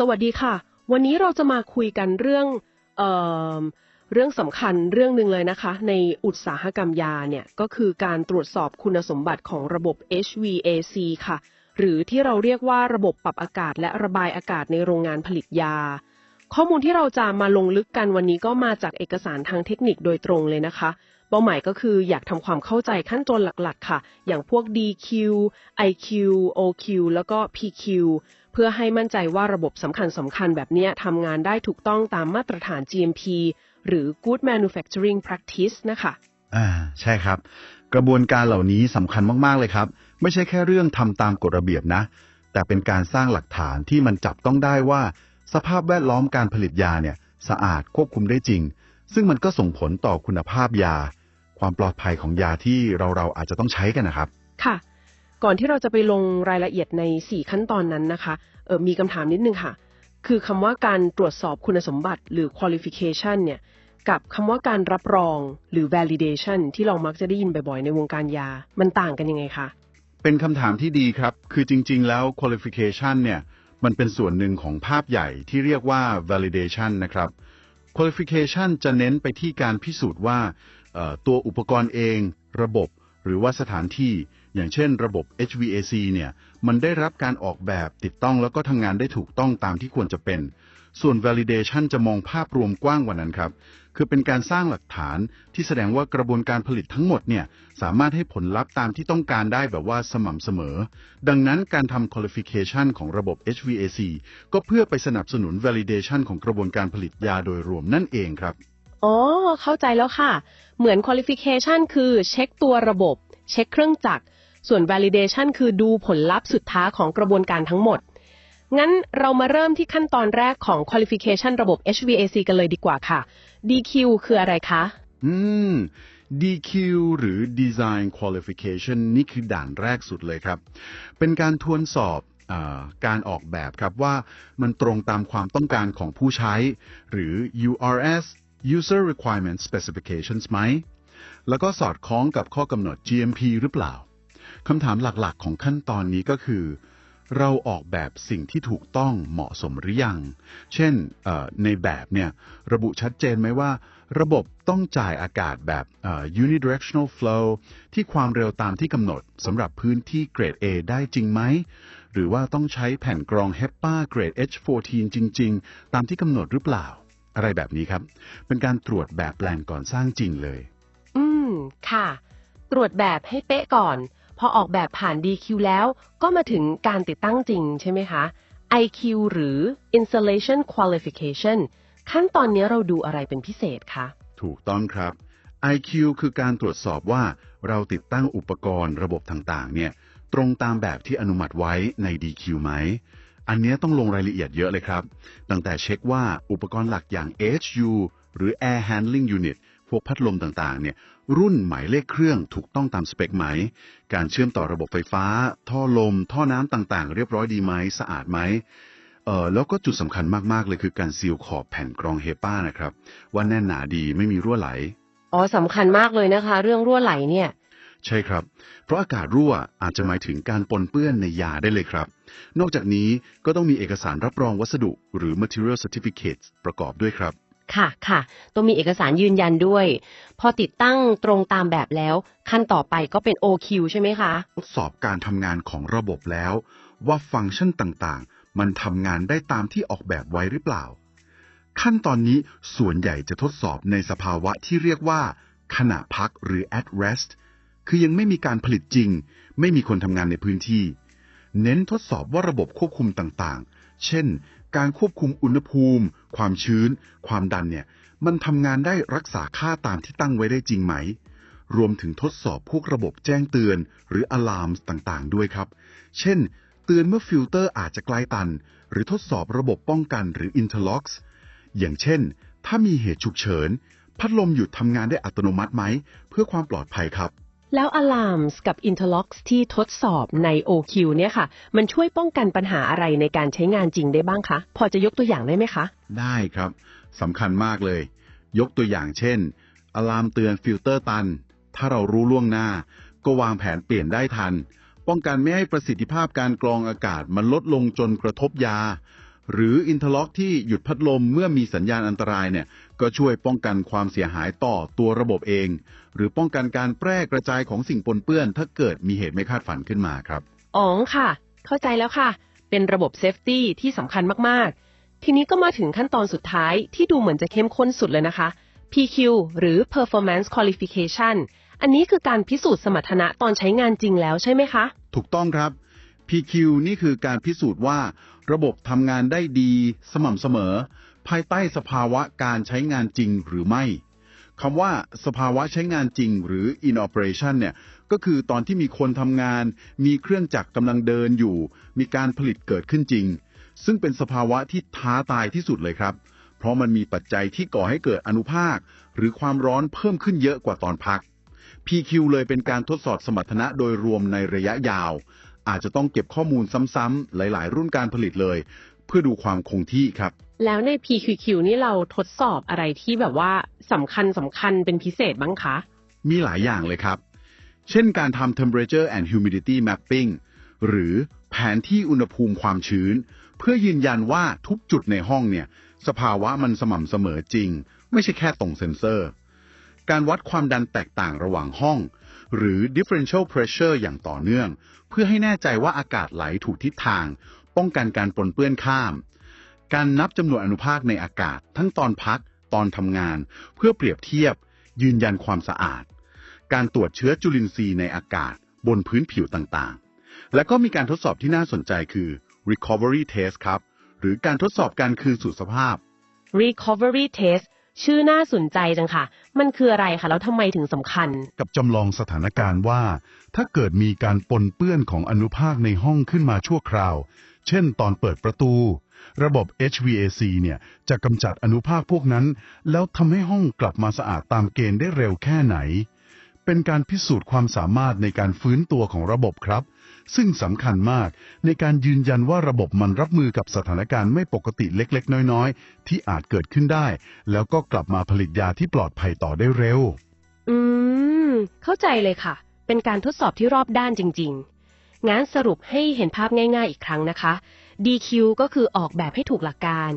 สวัสดีค่ะ วันนี้เราจะมาคุยกันเรื่องเอ่อเรื่องสำคัญเรื่องหนึ่งเลยนะคะ ในอุตสาหกรรมยาเนี่ยก็คือการตรวจสอบคุณสมบัติของระบบ HVAC ค่ะ หรือที่เราเรียกว่าระบบปรับอากาศและระบายอากาศในโรงงานผลิตยา ข้อมูลที่เราจะมาลงลึกกันวันนี้ก็มาจากเอกสารทางเทคนิคโดยตรงเลยนะคะ เป้าหมายก็คืออยากทำความเข้าใจขั้นตอนหลักๆ ค่ะ อย่างพวก DQ IQ OQ แล้วก็ PQ เพื่อให้มั่นใจว่าระบบสำคัญสำคัญแบบเนี้ยทำงานได้ถูกต้องตามมาตรฐาน GMP หรือ Good Manufacturing Practice นะคะอ่าใช่ครับ กระบวนการเหล่านี้สำคัญมาก ๆ เลยครับ ไม่ใช่แค่เรื่องทำตามกฎระเบียบนะ แต่เป็นการสร้างหลักฐานที่มันจับต้องได้ว่า สภาพแวดล้อมการผลิตยาเนี่ยสะอาดควบคุมได้จริง ซึ่งมันก็ส่งผลต่อคุณภาพยา ความปลอดภัยของยาที่เราเราอาจจะต้องใช้กันนะครับ ค่ะ ก่อนที่เราจะไปลงรายละเอียดใน 4 ขั้นตอนนั้นนะคะเออมีคำถามนิดนึงค่ะ คือคำว่าการตรวจสอบคุณสมบัติหรือ qualification เนี่ยกับคำว่าการรับรองหรือ validation ที่เรามักจะได้ยินบ่อยๆ ในวงการยา มันต่างกันยังไงคะ เป็นคำถามที่ดีครับ คือจริง ๆ แล้ว qualification เนี่ยมันเป็นส่วนหนึ่งของภาพใหญ่ที่เรียกว่า validation นะครับ qualification จะเน้นไปที่การพิสูจน์ว่าออตัวอุปกรณ์เอง ระบบ หรือว่าสถานที่ อย่างเช่นระบบ HVAC เนี่ยมันได้รับการออกแบบติดตั้งแล้วก็ทำงานได้ถูกต้องตามที่ควรจะเป็น ส่วน validation จะมองภาพรวมกว้างกว่านั้นครับ คือเป็นการสร้างหลักฐานที่แสดงว่ากระบวนการผลิตทั้งหมดเนี่ยสามารถให้ผลลัพธ์ตามที่ต้องการได้แบบว่าสม่ำเสมอ ดังนั้นการทำ qualification ของระบบ HVAC ก็เพื่อไปสนับสนุน validation ของกระบวนการผลิตยาโดยรวมนั่นเองครับอ๋อ เข้าใจแล้วค่ะ เหมือน qualification คือเช็คตัวระบบ เช็คเครื่องจักร ส่วน validation คือดูผลลัพธ์สุดท้ายของกระบวนการทั้งหมด งั้นเรามาเริ่มที่ขั้นตอนแรกของ qualification ระบบ HVAC กันเลยดีกว่าค่ะ DQ คืออะไรคะ อืม DQ หรือ Design Qualification นี่คือด่านแรกสุดเลยครับ เป็นการทวนสอบอการออกแบบครับว่ามันตรงตามความต้องการของผู้ใช้ หรือ URS User Requirement Specifications ไหม แล้วก็สอดคล้องกับข้อกำหนด GMP หรือเปล่า คำถามหลักๆ ของขั้นตอนนี้ก็คือ เราออกแบบสิ่งที่ถูกต้องเหมาะสมหรือยัง เช่นในแบบเนี่ยระบุชัดเจนไหมว่า ระบบต้องจ่ายอากาศแบบ unidirectional flow ที่ความเร็วตามที่กำหนดสำหรับพื้นที่เกรด A ได้จริงไหม หรือว่าต้องใช้แผ่นกรอง HEPA เกรด H14 จริง ๆ ตามที่กำหนดหรือเปล่า อะไรแบบนี้ครับ เป็นการตรวจแบบแปลนก่อนสร้างจริงเลย อืม ค่ะ ตรวจแบบให้เป๊ะก่อน พอออกแบบผ่าน DQ แล้วก็มาถึงการติดตั้งจริงใช่ไหมคะ IQ หรือ Installation Qualification ขั้นตอนนี้เราดูอะไรเป็นพิเศษคะ ถูกต้องครับ IQ คือการตรวจสอบว่าเราติดตั้งอุปกรณ์ระบบต่างๆ เนี่ยตรงตามแบบที่อนุมัติไว้ใน DQ ไหม อันนี้ต้องลงรายละเอียดเยอะเลยครับ ตั้งแต่เช็คว่าอุปกรณ์หลักอย่าง HU หรือ Air Handling Unit พวกพัดลมต่างๆ เนี่ย รุ่นหมายเลขเครื่องถูกต้องตามสเปคไหม การเชื่อมต่อระบบไฟฟ้า ท่อลม ท่อน้ำต่างๆ เรียบร้อยดีไหม สะอาดไหมเออแล้วก็จุดสำคัญมาก ๆ เลยคือการซีลขอบแผ่นกรองเฮป้านะครับ ว่าแน่นหนาดีไม่มีรั่วไหล อ๋อสำคัญมากเลยนะคะ เรื่องรั่วไหลเนี่ย ใช่ครับ เพราะอากาศรั่วอาจจะหมายถึงการปนเปื้อนในยาได้เลยครับ นอกจากนี้ก็ต้องมีเอกสารรับรองวัสดุ หรือ material certificates ประกอบด้วยครับ ค่ะค่ะต้องมีเอกสารยืนยันด้วย พอติดตั้งตรงตามแบบแล้ว ขั้นต่อไปก็เป็น OQ ใช่ไหมคะ ทดสอบการทำงานของระบบแล้ว ว่าฟังก์ชันต่างๆ มันทำงานได้ตามที่ออกแบบไว้หรือเปล่า ขั้นตอนนี้ส่วนใหญ่จะทดสอบในสภาวะที่เรียกว่า ขณะพักหรือ at rest คือยังไม่มีการผลิตจริง ไม่มีคนทำงานในพื้นที่ เน้นทดสอบว่าระบบควบคุมต่างๆ เช่น การควบคุมอุณหภูมิ ความชื้น ความดันเนี่ย มันทำงานได้รักษาค่าตามที่ตั้งไว้ได้จริงไหม รวมถึงทดสอบพวกระบบแจ้งเตือน หรือ alarm ต่างๆ ด้วยครับ เช่น เตือนเมื่อฟิลเตอร์อาจจะใกล้ตัน หรือทดสอบระบบป้องกันหรือ interlocks อย่างเช่น ถ้ามีเหตุฉุกเฉิน พัดลมหยุดทำงานได้อัตโนมัติไหม เพื่อความปลอดภัยครับ แล้ว Alarms กับ Interlocks ที่ทดสอบใน OQ เนี่ยค่ะ มันช่วยป้องกันปัญหาอะไรในการใช้งานจริงได้บ้างคะ พอจะยกตัวอย่างได้ไหมคะ ได้ครับสำคัญมากเลย ยกตัวอย่างเช่นอะลามเตือนฟิลเตอร์ตัน ถ้าเรารู้ล่วงหน้า ก็วางแผนเปลี่ยนได้ทัน ป้องกันไม่ให้ประสิทธิภาพการกรองอากาศมันลดลงจนกระทบยา หรืออินเทอร์ล็อกที่หยุดพัดลมเมื่อมีสัญญาณอันตรายเนี่ยก็ช่วยป้องกันความเสียหายต่อตัวระบบเอง หรือป้องกันการแพร่กระจายของสิ่งปนเปื้อน ถ้าเกิดมีเหตุไม่คาดฝันขึ้นมาครับอ๋อค่ะ เข้าใจแล้วค่ะ เป็นระบบเซฟตี้ที่สำคัญมากๆ ทีนี้ก็มาถึงขั้นตอนสุดท้ายที่ดูเหมือนจะเข้มข้นสุดเลยนะคะ PQ หรือ Performance Qualification อันนี้คือการพิสูจน์สมรรถนะตอนใช้งานจริงแล้วใช่ไหมคะ ถูกต้องครับ PQ นี่คือการพิสูจน์ว่า ระบบทำงานได้ดีสม่ำเสมอ ภายใต้สภาวะการใช้งานจริงหรือไม่คำว่าสภาวะใช้งานจริงหรือ in operation เนี่ยก็คือตอนที่มีคนทำงาน มีเครื่องจักรกำลังเดินอยู่ มีการผลิตเกิดขึ้นจริง ซึ่งเป็นสภาวะที่ท้าตายที่สุดเลยครับ เพราะมันมีปัจจัยที่ก่อให้เกิดอนุภาค หรือความร้อนเพิ่มขึ้นเยอะกว่าตอนพัก PQ เลยเป็นการทดสอบสมรรถนะโดยรวมในระยะยาว อาจจะต้องเก็บข้อมูลซ้ำๆหลาย ๆ รุ่นการผลิตเลย เพื่อดูความคงที่ครับ แล้วใน PQQ นี่เราทดสอบอะไรที่แบบว่าสำคัญสำคัญเป็นพิเศษบ้างคะ มีหลายอย่างเลยครับ เช่นการทำ temperature and humidity mapping หรือแผนที่อุณหภูมิความชื้น เพื่อยืนยันว่าทุกจุดในห้องเนี่ย สภาวะมันสม่ำเสมอจริง ไม่ใช่แค่ตรงเซ็นเซอร์ การวัดความดันแตกต่างระหว่างห้อง หรือ differential pressure อย่างต่อเนื่อง เพื่อให้แน่ใจว่าอากาศไหลถูกทิศทาง ป้องกันการปนเปื้อนข้าม การนับจำนวนอนุภาคในอากาศ ทั้งตอนพัก ตอนทำงาน เพื่อเปรียบเทียบ ยืนยันความสะอาด การตรวจเชื้อจุลินทรีย์ในอากาศ บนพื้นผิวต่างๆ และก็มีการทดสอบที่น่าสนใจคือ recovery test ครับ หรือการทดสอบการคืนสู่สภาพ Recovery Test ชื่อน่าสนใจจังค่ะ มันคืออะไรคะ แล้วทำไมถึงสำคัญ กับจำลองสถานการณ์ว่า ถ้าเกิดมีการปนเปื้อนของอนุภาคในห้องขึ้นมาชั่วคราว เช่นตอนเปิดประตู ระบบ HVAC เนี่ยจะกำจัดอนุภาคพวกนั้น แล้วทำให้ห้องกลับมาสะอาดตามเกณฑ์ได้เร็วแค่ไหน เป็นการพิสูจน์ความสามารถในการฟื้นตัวของระบบครับ ซึ่งสำคัญมากในการยืนยันว่าระบบมันรับมือกับสถานการณ์ไม่ปกติเล็กๆ น้อยๆ ที่อาจเกิดขึ้นได้ แล้วก็กลับมาผลิตยาที่ปลอดภัยต่อได้เร็ว อืม เข้าใจเลยค่ะ เป็นการทดสอบที่รอบด้านจริง ๆ งั้นสรุปให้เห็นภาพง่าย ๆ อีกครั้งนะคะ DQ ก็คือออกแบบให้ถูกหลักการ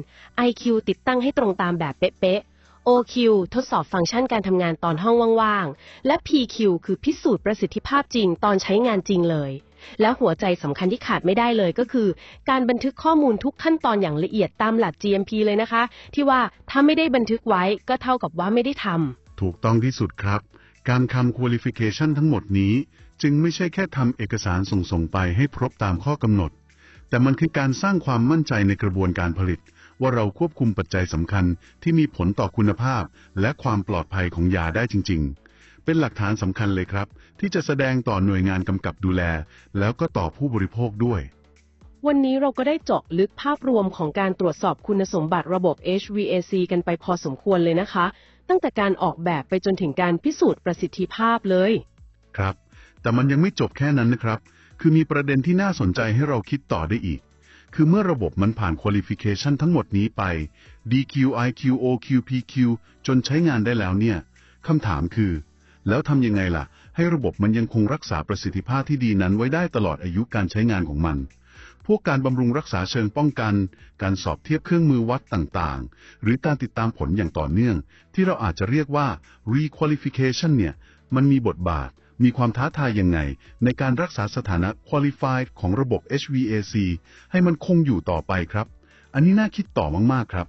IQ ติดตั้งให้ตรงตามแบบเป๊ะๆ OQ ทดสอบฟังก์ชันการทำงานตอนห้องว่าง ๆ และ PQ คือพิสูจน์ประสิทธิภาพจริงตอนใช้งานจริงเลย และหัวใจสำคัญที่ขาดไม่ได้เลยก็คือ การบันทึกข้อมูลทุกขั้นตอนอย่างละเอียดตามหลัก GMP เลยนะคะ ที่ว่าถ้าไม่ได้บันทึกไว้ก็เท่ากับว่าไม่ได้ทำถูกต้องที่สุดครับ การทำ qualification ทั้งหมดนี้ จึงไม่ใช่แค่ทำเอกสารส่งๆไปให้ครบตามข้อกำหนด แต่มันคือการสร้างความมั่นใจในกระบวนการผลิต ว่าเราควบคุมปัจจัยสำคัญที่มีผลต่อคุณภาพ และความปลอดภัยของยาได้จริง ๆ เป็นหลักฐานสำคัญเลยครับ ที่จะแสดงต่อหน่วยงานกำกับดูแล แล้วก็ต่อผู้บริโภคด้วย วันนี้เราก็ได้เจาะลึกภาพรวมของการตรวจสอบคุณสมบัติระบบ HVAC กันไปพอสมควรเลยนะคะ ตั้งแต่การออกแบบไปจนถึงการพิสูจน์ประสิทธิภาพเลย ครับ แต่มันยังไม่จบแค่นั้นนะครับ คือมีประเด็นที่น่าสนใจให้เราคิดต่อได้อีก คือเมื่อระบบมันผ่าน qualification ทั้งหมดนี้ไป DQ IQ OQ PQ จนใช้งานได้แล้วเนี่ยคำถามคือ แล้วทำยังไงล่ะ ให้ระบบมันยังคงรักษาประสิทธิภาพที่ดีนั้นไว้ได้ตลอดอายุการใช้งานของมัน พวกการบำรุงรักษาเชิงป้องกัน การสอบเทียบเครื่องมือวัดต่างๆ หรือการติดตามผลอย่างต่อเนื่อง ที่เราอาจจะเรียกว่า requalification เนี่ย มันมีบทบาท มีความท้าทายยังไง ในการรักษาสถานะ qualified ของระบบ HVAC ให้มันคงอยู่ต่อไปครับ อันนี้น่าคิดต่อมากๆครับ